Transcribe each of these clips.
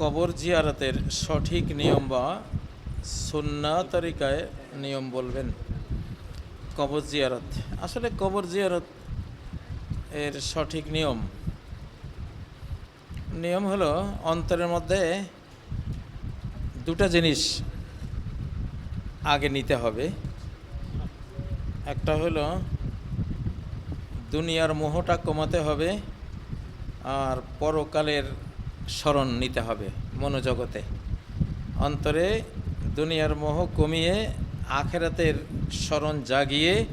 কবর জিয়ারতের সঠিক নিয়ম বা সুন্না তরিকায় নিয়ম বলবেন। কবর জিয়ারত। আসলে কবর জিয়ারত এর সঠিক নিয়ম। নিয়ম হলো অন্তরের মধ্যে দুটা জিনিস আগে নিতে হবে। একটা হলো দুনিয়ার মোহটা কমাতে হবে, আর পরকালের স্মরণ নিতে হবে মনোজগতে। অন্তরে দুনিয়ার মোহ কমিয়ে আখেরাতের স্মরণ জাগিয়ে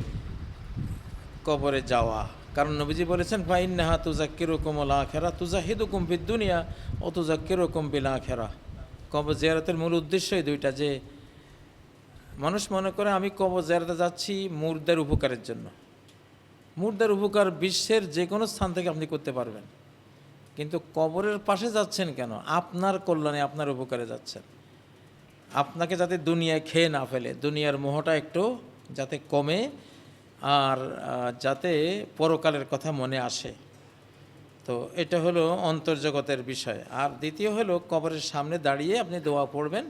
কবরে যাওয়া। কারণ নবীজি বলেছেন ফাইন নাহা তুজা কীরকম আখেরা তুজা হিদু কুম্পির দুনিয়া ও তুজা কীরকম বিল আখেরা। কবর জিয়ারতের মূল উদ্দেশ্যই দুইটা, যে মানুষ মনে করে, আমি কবর জিয়ারতে যাচ্ছি মুর্দের উপকারের জন্য। মুর্দের উপকার বিশ্বের যে কোনো স্থান থেকে আপনি করতে পারবেন। কিন্তু কবরের পাশে যাচ্ছেন কেন? আপনার কল্যাণে আপনার উপকারে যাচ্ছেন। আপনাকে যাতে দুনিয়ায় খেয়ে না ফেলে, দুনিয়ার মোহটা একটু যাতে কমে আর যাতে পরকালের কথা মনে আসে। তো এটা হলো অন্তর্জগতের বিষয়। আর দ্বিতীয় হলো কবরের সামনে দাঁড়িয়ে আপনি দোয়া পড়বেন।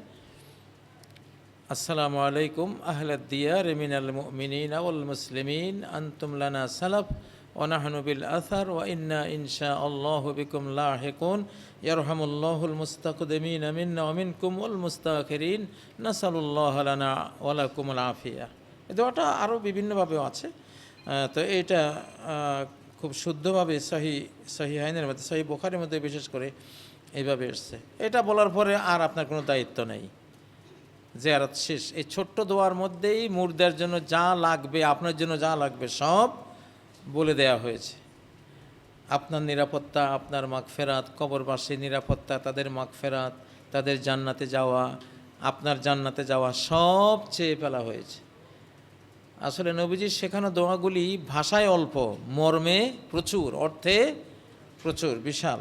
আসসালামু আলাইকুম আহলাদ দিয়ার মিনাল মুমিনিনা ওয়াল মুসলিমিন, আনতুম লানা সালাফ। আথার ওয়া ইন্না ইনশা আল্লাহু বিকুম লাহিকুন। ইয়ারহামুল্লাহুল মুস্তাকদিমিন মিন্না ওয়া মিনকুম ওয়াল মুস্তাখিরিন নাসালুল্লাহ লানা ওয়া লাকুমুল আফিয়া। দোয়াটা আরও বিভিন্নভাবেও আছে। তো এটা খুব শুদ্ধভাবে সহি সহি আইনের মধ্যে সহি বোখারের মধ্যে বিশেষ করে এইভাবে এসছে। এটা বলার পরে আর আপনার কোনো দায়িত্ব নেই। জেয়ারত শেষ। এই ছোট্ট দোয়ার মধ্যেই মুর্দার জন্য যা লাগবে, আপনার জন্য যা লাগবে সব বলে দেয়া হয়েছে। আপনার নিরাপত্তা, আপনার মাগফেরাত, কবরবাসীর নিরাপত্তা, তাদের মাগফেরাত, তাদের জান্নাতে যাওয়া, আপনার জান্নাতে যাওয়া সব চেয়ে ফেলা হয়েছে। আসলে নবীজির শেখানো দোয়াগুলি ভাষায় অল্প, মর্মে প্রচুর, অর্থে প্রচুর, বিশাল।